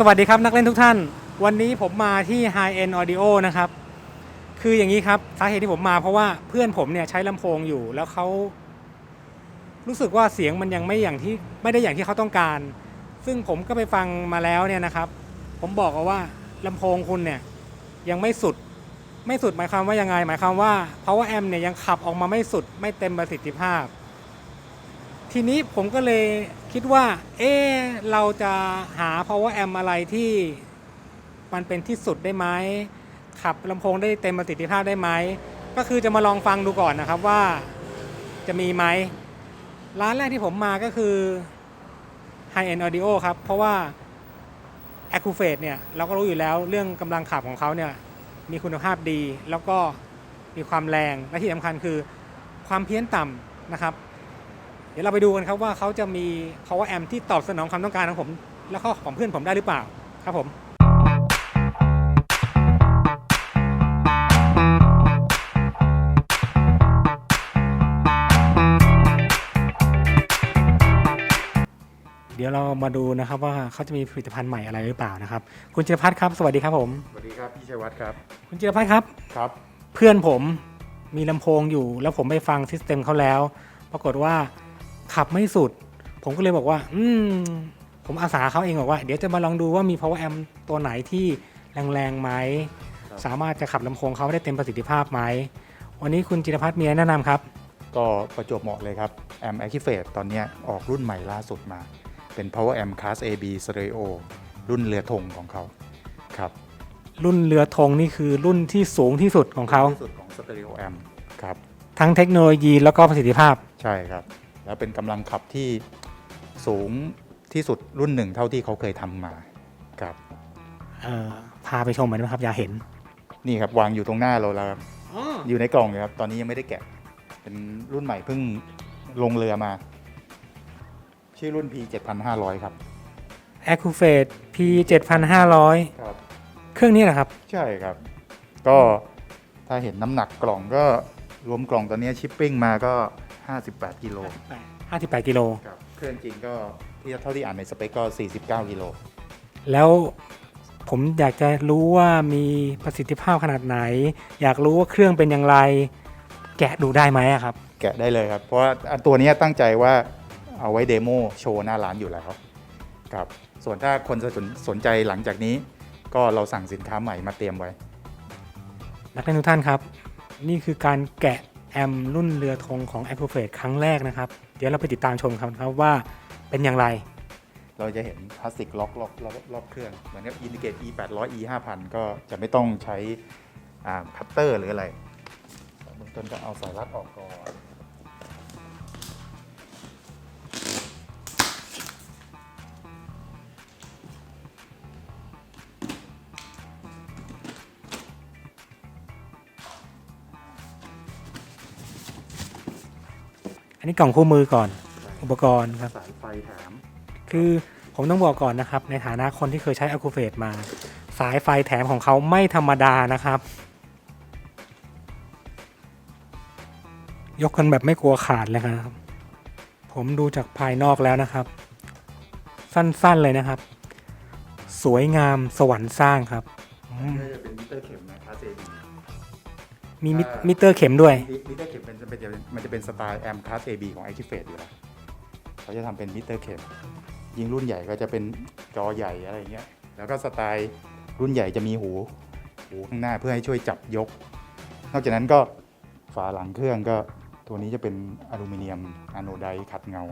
สวัสดีครับนักเล่นทุกท่าน วันนี้ผมมาที่ High End Audio นะครับ คืออย่างนี้ครับสาเหตุที่ผมมาเพราะว่าเพื่อนผมเนี่ยใช้ลำโพงอยู่แล้วเขารู้สึกว่าเสียงมันยังไม่อย่างที่ไม่ได้อย่างที่เขาต้องการ ซึ่งผมก็ไปฟังมาแล้วเนี่ยนะครับ ผมบอกเอาว่าลำโพงคุณเนี่ยยังไม่สุดไม่สุดหมายความว่ายังไง หมายความว่า power amp เนี่ยยังขับออกมาไม่สุดไม่เต็มประสิทธิภาพ ทีนี้ผมก็เลย คิดว่า เอ๊เราจะหา power amp อะไรที่มันเป็นที่สุดได้ไหมขับลำโพงได้เต็มประสิทธิภาพได้ไหม ก็คือจะมาลองฟังดูก่อนนะครับว่าจะมีไหม ร้านแรกที่ผมมาก็คือ High End Audio ครับ เพราะว่า a c u f a t e เนี่ย เราก็รู้อยู่แล้วเรื่องกำลังขับของเขาเนี่ย มีคุณภาพดี แล้วก็มีความแรง และที่สำคัญคือความเพี้ยนต่ำนะครับ ดี๋ยวเราไปดูกันครับว่าเขาจะมี power amp ที่ตอบสนองความต้องการของผม แล้วก็ของเพื่อนผมได้หรือเปล่าครับผมเดี๋ยวเรามาดูนะครับว่าเขาจะมีผลิตภัณฑ์ใหม่อะไรหรือเปล่านะครับ คุณจิรพัฒน์ครับ สวัสดีครับผม สวัสดีครับ พี่ชัยวัฒน์ครับ คุณจิรพัฒน์ครับ ครับ เพื่อนผมมีลำโพงอยู่ แล้วผมไปฟังซิสเต็มเขาแล้ว ปรากฏว่า ขับไม่สุด ผมก็เลยบอกว่า อืม ผมอาสาเขาเองบอกว่า เดี๋ยวจะมาลองดูว่ามี power amp ตัวไหนที่แรงๆไหมครับสามารถจะขับลำโพงเขาได้เต็มประสิทธิภาพไหม วันนี้คุณจิรพัฒน์มีอะไรแนะนำครับ ก็ประจวบเหมาะเลยครับ Amp Activate ตอนเนี้ยออกรุ่นใหม่ล่าสุดมา เป็น Power Amp Class AB Stereo รุ่นเรือธงของเขาครับรุ่นเรือธงนี่คือรุ่นที่สูงที่สุดของเขาที่สุดของ Stereo Amp ครับ ทั้งเทคโนโลยีแล้วก็ประสิทธิภาพ ใช่ครับ แล้วเป็นกำลังขับที่สูงที่สุดรุ่นหนึ่งเท่าที่เขาเคยทำมาครับเอ่อพาไปชมหน่อยได้ไหมครับอยากเห็นนี่ครับวางอยู่ตรงหน้าเราแล้วครับอ๋ออยู่ในกล่องเลยครับ ตอนนี้ยังไม่ได้แกะ เป็นรุ่นใหม่เพิ่งลงเรือมา ชื่อรุ่น P 7500ครับ a c u f a t e P 7500ครับเครื่องนี้แหละครับ ใช่ครับ ก็ถ้าเห็นน้ำหนักกล่องก็รวมกล่องตอนนี้ชิปปิ้งมาก็ 58 กิโล58 กิโลครับเครื่องจริงก็ที่เท่าที่อ่านในสเปคก็ 49 กิโล แล้วผมอยากจะรู้ว่ามีประสิทธิภาพขนาดไหน อยากรู้ว่าเครื่องเป็นอย่างไร แกะดูได้ไหมอะครับ แกะได้เลยครับ เพราะว่าอันตัวนี้ตั้งใจว่าเอาไว้เดโมโชว์หน้าร้านอยู่แล้วครับส่วนถ้าคนสนสนใจหลังจากนี้ ก็เราสั่งสินค้าใหม่มาเตรียมไว้นักเล่นทุกท่านครับ นี่คือการแกะ แอมรุ่นเรือธงของ a c u f a t e ครั้งแรกนะครับ เดี๋ยวเราไปติดตามชมครับครับว่าเป็นอย่างไร เราจะเห็นพลาสติกล็อกรอบรอบรอบเครื่อง เหมือนกับอินดิเกต e 8 0 0 e 5 0 0ก็จะไม่ต้องใช้คัตเตอร์หรืออะไรเบื้องต้นก็เอาสายรัดออกก่อน นนี้กล่องคู่มือก่อนอุปกรณ์ครับ สายไฟแถมคือผมต้องบอกก่อนนะครับ ในฐานะคนที่เคยใช้ a c u f a t e มา สายไฟแถมของเขาไม่ธรรมดานะครับ ยกกันแบบไม่กลัวขาดเลยครับ ผมดูจากภายนอกแล้วนะครับ สั้นๆเลยนะครับ สวยงามสวรรค์สร้างครับอืมนี่จะเป็นมิเตอร์เข็มนะคลาส AB มีมิมิเตอร์เข็มด้วย มิเตอร์เข็มเป็นจะเป็นมันจะเป็นสไตล์แอมคลาส AB ของ Activate อยู่แล้วเขาจะทำเป็นมิเตอร์เข็ม ยิงรุ่นใหญ่ก็จะเป็นจอใหญ่อะไรอย่างเงี้ย แล้วก็สไตล์รุ่นใหญ่จะมีหู หูข้างหน้าเพื่อให้ช่วยจับยก นอกจากนั้นก็ฝาหลังเครื่องก็ตัวนี้จะเป็นอลูมิเนียมอะโนไดขัดเงา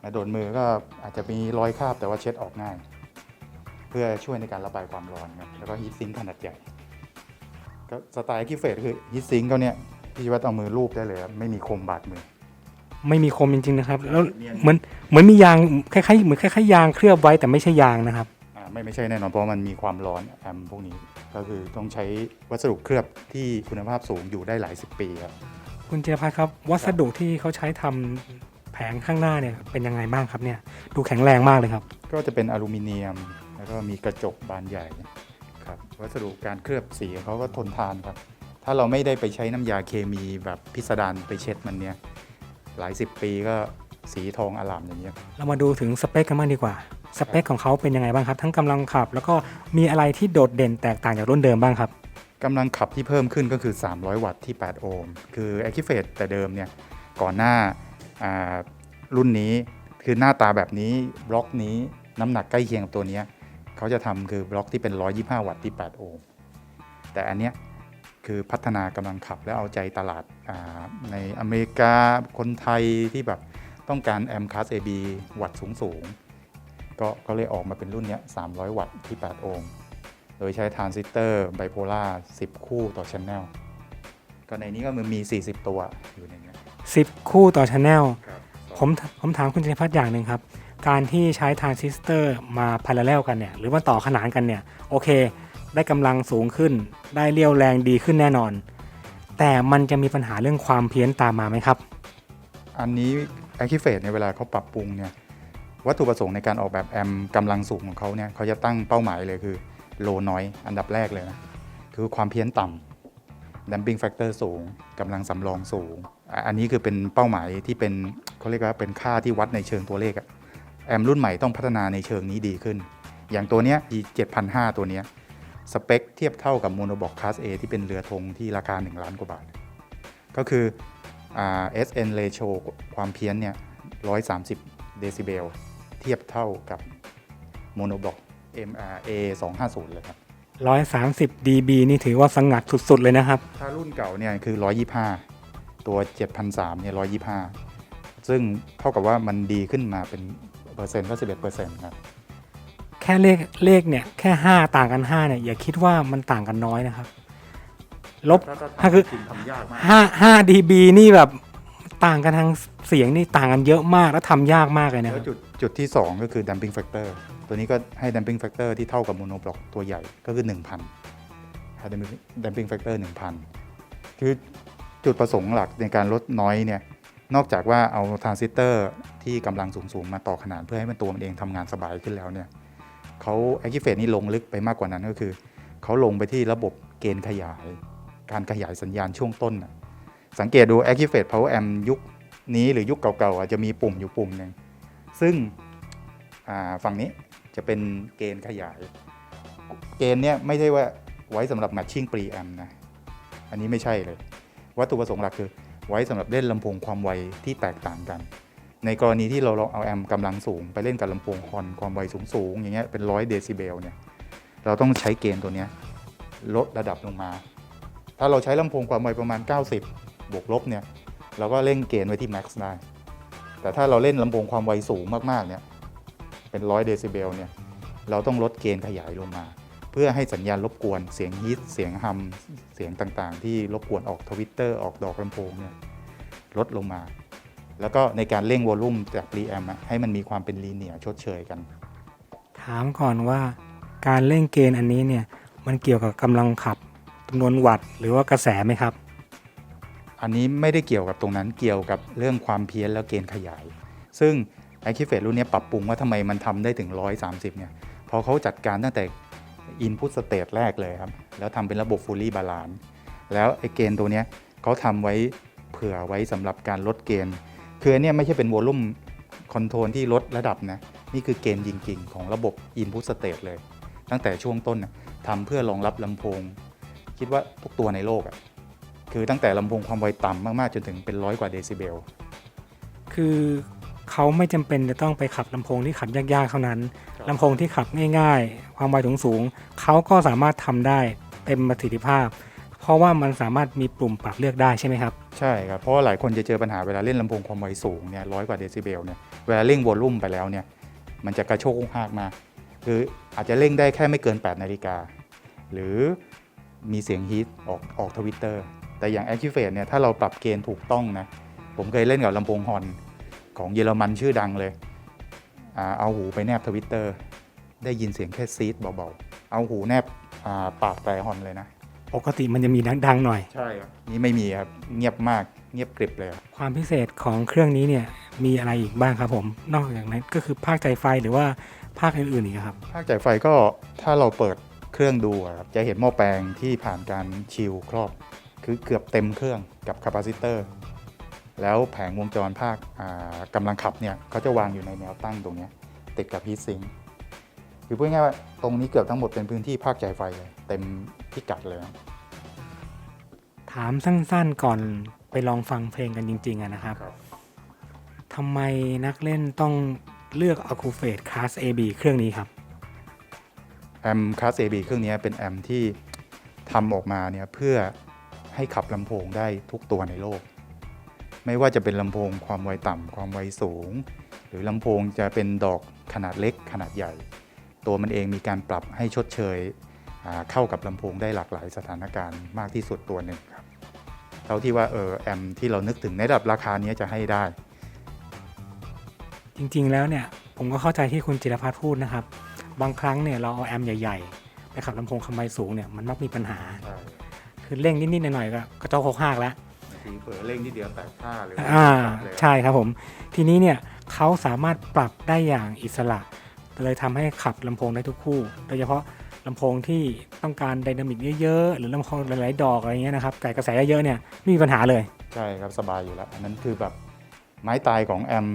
และโดนมือก็อาจจะมีรอยคราบแต่ว่าเช็ดออกง่าย เพื่อช่วยในการระบายความร้อนครับแล้วก็ฮีทซิงค์ขนาดใหญ่ ก็สไตล์คิเฟตคือฮีทซิงค์เขาเนี่ยพี่ว่าเอามือรูปได้เลยครับไม่มีคมบาดมือ ไม่มีคมจริงๆนะครับ แล้วเนียนเหมือนเหมือนมียางคล้ายๆเหมือนคล้ายๆยางเคลือบไว้แต่ไม่ใช่ยางนะครับอ่าไม่ไม่ใช่แน่นอนเพราะมันมีความร้อนแอมพวกนี้ก็คือต้องใช้วัสดุเคลือบที่คุณภาพสูงอยู่ได้หลายสิบปีครับคุณเจรพัฒน์ครับ วัสดุที่เขาใช้ทำแผงข้างหน้าเนี่ยเป็นยังไงบ้างครับเนี่ยดูแข็งแรงมากเลยครับ ก็จะเป็นอลูมิเนียม แล้วก็มีกระจกบานใหญ่ ครับวัสดุการเคลือบสีของเขาก็ทนทานครับ ถ้าเราไม่ได้ไปใช้น้ำยาเคมีแบบพิสดารไปเช็ดมันเนี่ยหลายสิบปีก็สีทองอลามอย่างเงี้ยเรามาดูถึงสเปคกันบ้างดีกว่า สเปคของเขาเป็นยังไงบ้างครับ ทั้งกำลังขับ แล้วก็มีอะไรที่โดดเด่นแตกต่างจากรุ่นเดิมบ้างครับกำลังขับที่เพิ่มขึ้นก็คือ 300 วัตต์ที่ 8 โอห์ม คือ Activate แต่เดิมเนี่ย ก่อนหน้าอ่ารุ่นนี้คือหน้าตาแบบนี้บล็อกนี้น้ำหนักใกล้เคียงกับตัวเนี้ย เขาจะทำคือบล็อกที่เป็น 125 วัตต์ที่ 8 โอห์ม แต่อันเนี้ยคือพัฒนากำลังขับแล้วเอาใจตลาดอ่าในอเมริกาคนไทยที่แบบต้องการแอมค a s AB วัตต์สูงๆก็ก็เลยออกมาเป็นรุ่นเนี้ย300 วัตต์ที่ 8 โอห์ม โดยใช้ทรานซิสเตอร์ไบโพล่า10 คู่ต่อช n แนลก็ในนี้ก็มันมี 40 ตัวอยู่ในเนี้ย10 คู่ต่อช n แนลครับผมผมถามคุณจินพัฒน์อย่างหนึ่งครับ การที่ใช้ทรานซิสเตอร์มาพาราเลลกันเนี่ย หรือว่าต่อขนานกันเนี่ย โอเค ได้กำลังสูงขึ้น ได้เรี่ยวแรงดีขึ้นแน่นอน แต่มันจะมีปัญหาเรื่องความเพี้ยนตามมาไหมครับ อันนี้ Activate ในเวลาเขาปรับปรุงเนี่ย วัตถุประสงค์ในการออกแบบแอมกำลังสูงของเขาเนี่ยเขาจะตั้งเป้าหมายเลยคือ low noise อันดับแรกเลยนะ คือความเพี้ยนต่ำ damping factor สูงกำลังสำรองสูง อันนี้คือเป็นเป้าหมายที่เป็นเขาเรียกว่าเป็นค่าที่วัดในเชิงตัวเลขอะ แอมรุ่นใหม่ต้องพัฒนาในเชิงนี้ดีขึ้น อย่างตัวเนี้ย E 7005ตัวเนี้ยสเปคเทียบเท่ากับโมโนบอกคลาส A ที่เป็นเรือธงที่ราคา 1 ล้านกว่าบาท ก็คืออ่า SN ratio ความเพี้ยนเนี่ย130 เดซิเบลเทียบเท่ากับโมโนบอก MRA 250เลยครับ130 dB นี่ถือว่าสงัดสุด ๆ เลยนะครับ ถ้ารุ่นเก่าเนี่ยคือ 125 ตัว7,003เนี่ย125 ซึ่งเท่ากับว่ามันดีขึ้นมาเป็น เปอร์เซ็นต์ก็ 11เปอร์เซ็นต์ครับ แค่เลขเลขเนี่ยแค่ 5 ต่างกัน5เนี่ยอย่าคิดว่ามันต่างกันน้อยนะครับ ลบถ้าคือทำยากมาก5 5 dB นี่แบบต่างกันทางเสียงนี่ต่างกันเยอะมากแล้วทำยากมากเลยนะคแล้รัวบจุดจุดที่ 2 ก็คือ damping factor ตัวนี้ก็ให้ damping factor ที่เท่ากับโมโนบล็อกตัวใหญ่ก็คือ 1,000ให้ damping- damping factor 1,000 คือจุดประสงค์หลักในการลดน้อยเนี่ย นอกจากว่าเอาทรานซิสเตอร์ที่กำลังสูง ๆ มาต่อขนานเพื่อให้มันตัวมันเองทำงานสบายขึ้นแล้วเนี่ยเขา Activate นี่ลงลึกไปมากกว่านั้นก็คือ เขาลงไปที่ระบบเกณฑ์ขยาย การขยายสัญญาณช่วงต้นน่ะสังเกตดู Activate Power Amp ยุคนี้หรือยุคเก่าๆอาจจะมีปุ่มอยู่ปุ่มหนึ่งซึ่งฝั่งนี้จะเป็นเกณฑ์ขยาย เกณฑ์เนี้ยไม่ใช่ว่าไว้สำหรับ matching preamp นะ อันนี้ไม่ใช่เลย วัตถุประสงค์หลักคือ ไว้สำหรับเล่นลำโพงความไวที่แตกต่างกัน ในกรณีที่เราลองเอาแอมป์กำลังสูงไปเล่นกับลำโพงฮอนความไวสูงๆอย่างเงี้ยเป็นร้อยเดซิเบลเนี่ยเราต้องใช้เกณฑ์ตัวเนี้ยลดระดับลงมา ถ้าเราใช้ลำโพงความไวประมาณ 90 บวกลบเนี่ยเราก็เล่นเกณฑ์ไว้ที่ max ได้ แต่ถ้าเราเล่นลำโพงความไวสูงมากๆเนี่ยเป็นร้อยเดซิเบลเนี่ยเราต้องลดเกณฑ์ขยายลงมา เพื่อให้สัญญาณรบกวนเสียงฮีทเสียงฮัมเสียงต่างๆ ที่รบกวนออกทวิตเตอร์ออกดอกลำโพงเนี่ยลดลงมา แล้วก็ในการเร่งวอลลุ่มจากรีแอมให้มันมีความเป็นลีเนียชดเชยกัน ถามก่อนว่าการเล่นเกณฑ์อันนี้เนี่ยมันเกี่ยวกับกำลังขับจำนวนวัตต์หรือว่ากระแสไหมครับ อันนี้ไม่ได้เกี่ยวกับตรงนั้นเกี่ยวกับเรื่องความเพี้ยนและเกณฑ์ขยาย ซึ่ง a c t i v a t e รุ่นนี้ปรับปรุงว่าทำไมมันทำได้ถึง 130เนี่ยเพอเขาจัดการตั้งแต่ Input State แรกเลยครับ แล้วทำเป็นระบบ Fully Balance แล้วไอ้เกณฑ์ตัวเนี้ยเขาทำไว้เผื่อไว้สำหรับการลดเกณฑ์ คืออันเนี้ยไม่ใช่เป็นวอลลุ่มคอนโทรลที่ลดระดับนะ นี่คือเกณฑ์จริงๆ ของระบบ Input State เลย ตั้งแต่ช่วงต้นนะทำเพื่อรองรับลำโพง คิดว่าทุกตัวในโลกอะคือตั้งแต่ลำโพงความไวต่ำมากๆ จนถึงเป็นร้อยกว่าเดซิเบล คือเขาไม่จำเป็นจะต้องไปขับลำโพงที่ขับยากๆเท่านั้น ลำโพงที่ขับง่ายๆ ความไวสูงๆเขาก็สามารถทำได้เต็มประสิทธิภาพ เพราะว่ามันสามารถมีปุ่มปรับเลือกได้ใช่ไหมครับ ใช่ครับ เพราะว่าหลายคนจะเจอปัญหาเวลาเล่นลำโพงความไวสูงเนี่ยร้อยกว่าเดซิเบลเนี่ยเวลาเร่งวอลลุ่มไปแล้วเนี่ยมันจะกระโชกหากมา คืออาจจะเร่งได้แค่ไม่เกิน 8 นาฬิกา หรือมีเสียงฮีทออกออกทวิตเตอร์แต่อย่าง Activate เนี่ยถ้าเราปรับเกณฑ์ถูกต้องนะผมเคยเล่นกับลำโพงฮอนของเยอรมันชื่อดังเลย เอาหูไปแนบทวิตเตอร์ได้ยินเสียงแค่ซีดเบาๆ เอาหูแนบอ่าปากแต่ฮอนเลยนะ ปกติมันจะมีดังๆหน่อย ใช่ครับ นี่ไม่มีครับ เงียบมากเงียบกริบเลยครับความพิเศษของเครื่องนี้เนี่ยมีอะไรอีกบ้างครับผม นอกจากนั้นก็คือภาคใจไฟหรือว่าภาคอื่นๆอีกครับ ภาคจ่ายไฟก็ถ้าเราเปิดเครื่องดูอะครับจะเห็นหม้อแปลงที่ผ่านการชิลครอบ คือเกือบเต็มเครื่องกับคาปาซิเตอร์ แล้วแผงวงจรภาคอ่ากำลังขับเนี่ยเขาจะวางอยู่ในแนวตั้งตรงเนี้ยติดกับฮีทซิงค์คือพูดง่ายๆว่าตรงนี้เกือบทั้งหมดเป็นพื้นที่ภาคจ่ายไฟเลย เต็มพิกัดเลยนะถามสั้นๆก่อนไปลองฟังเพลงกันจริง ๆอะนะครับครับทำไมนักเล่นต้องเลือก a c u f a t e Class AB เครื่องนี้ครับ แอมคลาส AB เครื่องนี้เป็นแอมที่ทำออกมาเนี่ยเพื่อให้ขับลำโพงได้ทุกตัวในโลก ไม่ว่าจะเป็นลำโพงความไวต่ำความไวสูง หรือลำโพงจะเป็นดอกขนาดเล็กขนาดใหญ่ ตัวมันเองมีการปรับให้ชดเชยอ่าเข้ากับลำโพงได้หลากหลายสถานการณ์มากที่สุดตัวหนึ่งครับเท่าที่ว่าเออแอมที่เรานึกถึงในระดับราคานี้จะให้ได้ จริงๆแล้วเนี่ยผมก็เข้าใจที่คุณจิรพัฒน์พูดนะครับ บางครั้งเนี่ยเราเอาแอมป์ใหญ่ๆไปขับลำโพงคำไมสูงเนี่ยมันมักมีปัญหาใช่คือเร่งนิดๆหน่อยๆก็กระจอกหกหักแล้วบาง ทีเผลอเร่งนิดเดียวแตกท่าหรืออ่าปรับเลยใช่ครับผม ทีนี้เนี่ยเขาสามารถปรับได้อย่างอิสระ เลยทำให้ขับลำโพงได้ทุกคู่ โดยเฉพาะลำโพงที่ต้องการไดนามิกเยอะๆ หรือลำโพงหลายๆดอกอะไรเงี้ยนะครับไก่กระแสเยอะๆเนี่ยไม่มีปัญหาเลย ใช่ครับสบายอยู่แล้ว อันนั้นคือแบบไม้ตายของแอม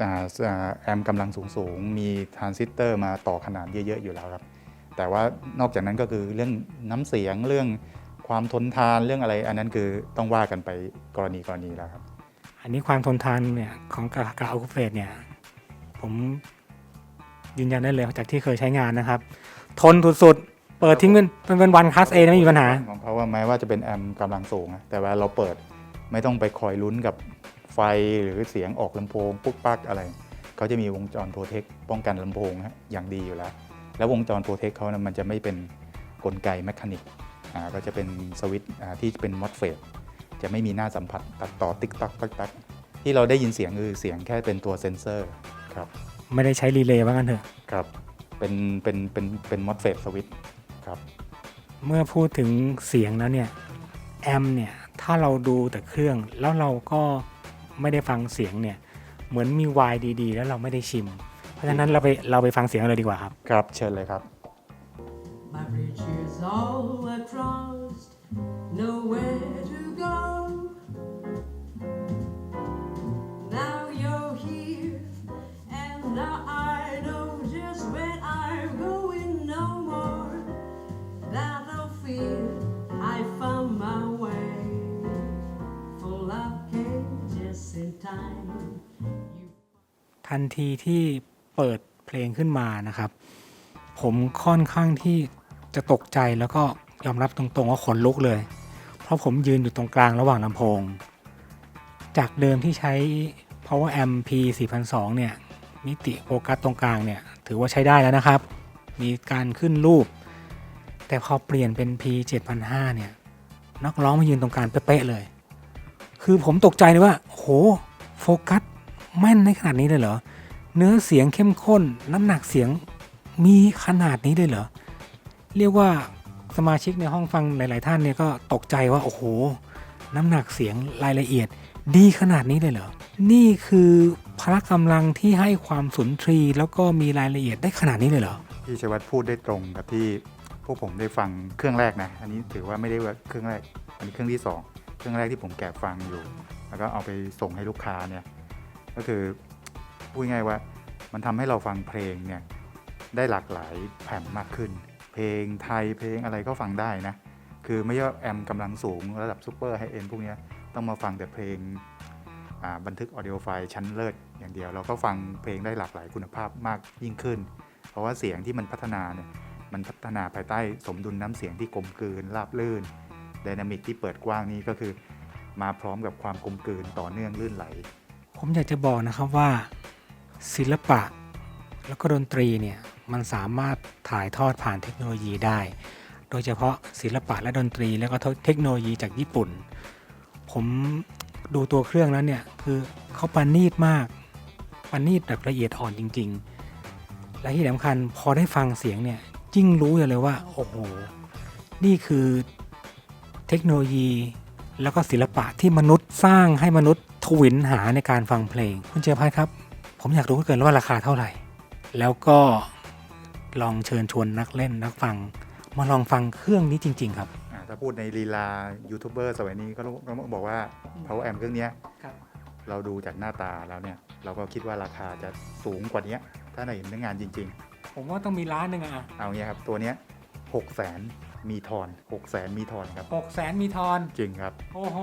อ่าอ่าแอมกำลังสูงสูงๆ มีทรานซิสเตอร์มาต่อขนาดเยอะๆ อยู่แล้วครับ แต่ว่านอกจากนั้นก็คือเรื่องน้ำเสียงเรื่อง ความทนทานเรื่องอะไร อันนั้นคือต้องว่ากันไปกรณีกรณีแล้วครับ อันนี้ความทนทานเนี่ยของกากาอัลคูเฟตเนี่ยผมยืนยันได้เลยจากที่เคยใช้งานนะครับ ทนสุดๆเปิดทิ้งเป็นเป็นเป็นวันคลาสเอไม่มีปัญหาของเขาว่าแม้ว่าจะเป็นแอมกำลังสูงนะแต่ว่าเราเปิดไม่ต้องไปคอยลุ้นกับไฟหรือเสียงออกลำโพงปุ๊กปักอะไรเขาจะมีวงจรโปรเทคป้องกันลำโพงฮะอย่างดีอยู่แล้ว แล้ววงจรโปรเทคเขานะมันจะไม่เป็นกลไกแมคานิกอ่า ก็จะเป็นสวิตช์อ่าที่เป็นมอสเฟตจะไม่มีหน้าสัมผัสตัดต่อติ๊กตักตักตักที่เราได้ยินเสียงคือเสียงแค่เป็นตัวเซนเซอร์ครับไม่ได้ใช้รีเลย์ว่ากันเถอะครับเป็นเป็นเป็นเป็นมอสเฟตสวิตช์ครับเมื่อพูดถึงเสียงแล้วเนี่ยแอมเนี่ยถ้าเราดูแต่เครื่องแล้วเราก็ไม่ได้ฟังเสียงเนี่ยเหมือนมีวายดีๆ แล้วเราไม่ได้ชิม เพราะฉะนั้นเราไปเราไปฟังเสียงกันเลยดีกว่าครับ ครับเชิญเลยครับ My was all are crossed, nowhere to go. Now you're here, and now I know just where I'm going no more. Battlefield, I found my way. For love came just in time. ทันทีที่เปิดเพลงขึ้นมานะครับ ผมค่อนข้างที่ จะตกใจแล้วก็ยอมรับตรงๆว่าขนลุกเลย เพราะผมยืนอยู่ตรงกลางระหว่างลำโพง จากเดิมที่ใช้ power amp p 4002เนี่ย มิติโฟกัสตรงกลางเนี่ย ถือว่าใช้ได้แล้วนะครับ มีการขึ้นรูป แต่พอเปลี่ยนเป็น p 7005เนี่ย นักร้องมายืนตรงกลางเป๊ะเลย คือผมตกใจเลยว่า โห โฟกัสแม่นในขนาดนี้เลยเหรอ เนื้อเสียงเข้มข้น น้ำหนักเสียงมีขนาดนี้เลยเหรอ เรียกว่าสมาชิกในห้องฟังหลาย ๆ ท่านเนี่ยก็ตกใจว่า โอ้โห น้ำหนักเสียงรายละเอียด ดีขนาดนี้เลยเหรอ นี่คือพละกำลังที่ให้ความสุนทรีแล้วก็มีรายละเอียดได้ขนาดนี้เลยเหรอพี่ชัยวัฒน์พูดได้ตรงกับที่พวกผมได้ฟังเครื่องแรกนะ อันนี้ถือว่าไม่ได้ว่าเครื่องแรก อันนี้เครื่องที่สองเครื่องแรกที่ผมแกะฟังอยู่ แล้วก็เอาไปส่งให้ลูกค้าเนี่ย ก็คือพูดง่ายว่ามันทำให้เราฟังเพลงเนี่ยได้หลากหลายแผ่นมากขึ้น เพลงไทยเพลงอะไรก็ฟังได้นะ คือไม่ว่าแอมกำลังสูงระดับซูเปอร์ไฮเอ็นพวกนี้ต้องมาฟังแต่เพลงบันทึกออดิโอไฟล์ชั้นเลิศอย่างเดียว เราก็ฟังเพลงได้หลากหลายคุณภาพมากยิ่งขึ้น เพราะว่าเสียงที่มันพัฒนาเนี่ยมันพัฒนาภายใต้สมดุลน้ำเสียงที่กลมกลืนราบลื่นไดนามิกที่เปิดกว้างนี่ก็คือ มาพร้อมกับความกลมกลืนต่อเนื่องลื่นไหล ผมอยากจะบอกนะครับว่า ศิลปะแล้วก็ดนตรีเนี่ย มันสามารถถ่ายทอดผ่านเทคโนโลยีได้ โดยเฉพาะศิลปะและดนตรีแล้วก็เทคโนโลยีจากญี่ปุ่น ผมดูตัวเครื่องแล้วเนี่ยคือเขาปานีตมากปานีตแบบละเอียดอ่อนจริง ๆ และที่สำคัญพอได้ฟังเสียงเนี่ยยิ่งรู้เลยว่าโอ้โหนี่คือเทคโนโลยีแล้วก็ศิลปะที่มนุษย์สร้างให้มนุษย์ทวินหาในการฟังเพลง คุณเจยพัฒน์ครับ ผมอยากรู้เหลือเกินว่าราคาเท่าไหร่ แล้วก็ ลองเชิญชวนนักเล่นนักฟัง มาลองฟังเครื่องนี้จริง ๆ ครับ อ่าถ้าพูดในลีลายูทูบเบอร์สมัยนี้ก็ต้องต้องบอกว่า power amp เครื่องเนี้ยครับ เราดูจากหน้าตาแล้วเนี่ย เราก็คิดว่าราคาจะสูงกว่านี้ถ้าในเห็นเนื้องานจริงโผมว่าต้องมีล้านหนึ่งอะเอาเงี้ยครับ ตัวเนี้ยหกแสนมีทอนหกแสนมีทอนครับ หกแสนมีทอน จริงครับ โอ้โห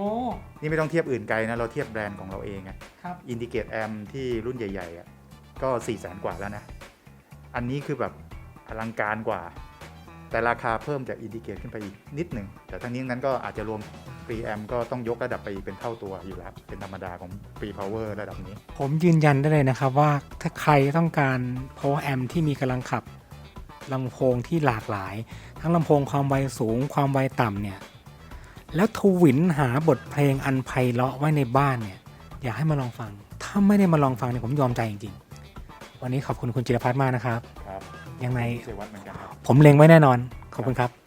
นี่ไม่ต้องเทียบอื่นไกลนะ เราเทียบแบรนด์ของเราเองอะครับ อินดิเกตแอมที่รุ่นใหญ่ๆอะก็4ี่แสนกว่าแล้วนะ อันนี้คือแบบ อลังการกว่า แต่ราคาเพิ่มจากอินดิเกตขึ้นไปอีกนิดหนึ่ง แต่ทั้งนี้นั้นก็อาจจะรวมปรีแอมก็ต้องยกระดับไปเป็นเท่าตัวอยู่แล้ว เป็นธรรมดาของปรีพาวเวอร์ระดับนี้ ผมยืนยันได้เลยนะครับว่าถ้าใครต้องการ power amp ที่มีกำลังขับลำโพงที่หลากหลาย ทั้งลำโพงความไวสูงความไวต่ำเนี่ยแล้วทวินหาบทเพลงอันไพเราะไว้ในบ้านเนี่ยอยากให้มาลองฟัง ถ้าไม่ได้มาลองฟังเนี่ยผมยอมใจจริงๆ วันนี้ขอบคุณคุณจิรพัฒน์มากนะครับ ยังไงเจวัตเหมือนกันครับ ผมเล็งไว้แน่นอน ขอบคุณครับ